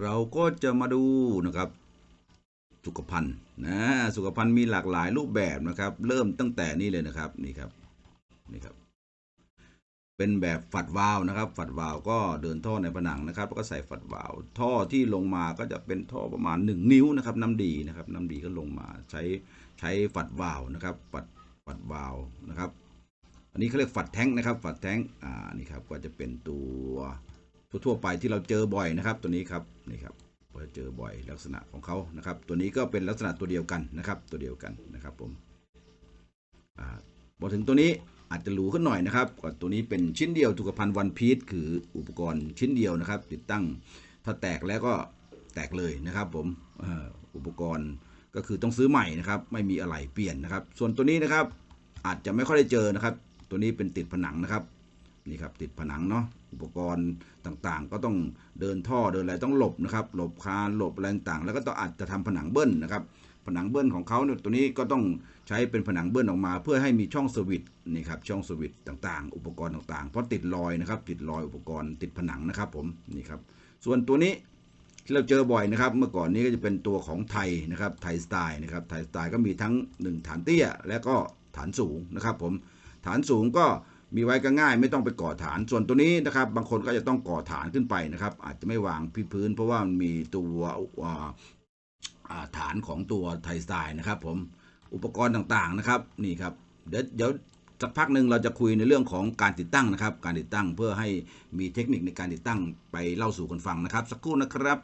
เราก็จะมาดูนะครับ สุขภัณฑ์นะสุขภัณฑ์มีหลากหลายรูปแบบนะครับ เริ่มตั้งแต่นี้เลยนะครับนี่ครับนี่ครับ เป็นแบบฝัดวาวนะครับ ฝัดวาวก็เดินท่อในผนังนะครับแล้วก็ใส่ฝัดวาว ท่อที่ลงมาก็จะเป็นท่อประมาณ 1 นิ้วนะครับ น้ำดีนะครับ น้ำดีก็ลงมาใช้ใช้ฝัดวาวนะครับ ฝัดฝัดวาวนะครับ อันนี้เขาเรียกฝัดแท้งนะครับ ฝัดแท้งอ่านี่ครับก็จะเป็นตัว ทั่วๆไปที่เราเจอบ่อยนะครับ ตัวนี้ครับนี่ครับเราเจอบ่อยลักษณะของเขานะครับ ตัวนี้ก็เป็นลักษณะตัวเดียวกันนะครับ ตัวเดียวกันนะครับผมอ่าพอถึงตัวนี้อาจจะหรูขึ้นหน่อยนะครับก็ตัวนี้เป็นชิ้นเดียวถูกพันวันพีซคืออุปกรณ์ชิ้นเดียวนะครับ ติดตั้งถ้าแตกแล้วก็แตกเลยนะครับ ผมอุปกรณ์ก็คือต้องซื้อใหม่นะครับ ไม่มีอะไรเปลี่ยนนะครับ ส่วนตัวนี้นะครับ อาจจะไม่ค่อยได้เจอนะครับ ตัวนี้เป็นติดผนังนะครับ นี่ครับติดผนังเนาะอุปกรณ์ต่างๆ ก็ต้องเดินท่อเดินอะไรต้องหลบนะครับ หลบคานหลบอะไรต่างๆแล้วก็ต้องอาจจะทำผนังเบิ้ลนะครับ ผนังเบิ้ลของเขาเนี่ยตัวนี้ก็ต้องใช้เป็นผนังเบิ้ลออกมา เพื่อให้มีช่องสวิตนี่ครับช่องสวิตต่างๆ อุปกรณ์ต่างๆ เพราะติดรอยนะครับ ติดรอยอุปกรณ์ติดผนังนะครับผมนี่ครับส่วนตัวนี้ที่เราเจอบ่อยนะครับ เมื่อก่อนนี้ก็จะเป็นตัวของไทยนะครับไทยสไตล์นะครับไทยสไตล์ก็มีทั้ง 1 ฐานเตี้ย และก็ฐานสูงนะครับผมฐานสูงก็ มีไว้ก็ง่ายไม่ต้องไปก่อฐาน ส่วนตัวนี้นะครับ บางคนก็จะต้องก่อฐานขึ้นไปนะครับ อาจจะไม่วางที่พื้น เพราะว่ามันมีตัวฐานของตัวไทสไตล์นะครับ ผมอุปกรณ์ต่างๆนะครับนี่ครับเดี๋ยวเดี๋ยวสักพักหนึ่งเราจะคุยในเรื่องของการติดตั้งนะครับ การติดตั้งเพื่อให้มีเทคนิคในการติดตั้งไปเล่าสู่กันฟังนะครับ สักครู่นะครับ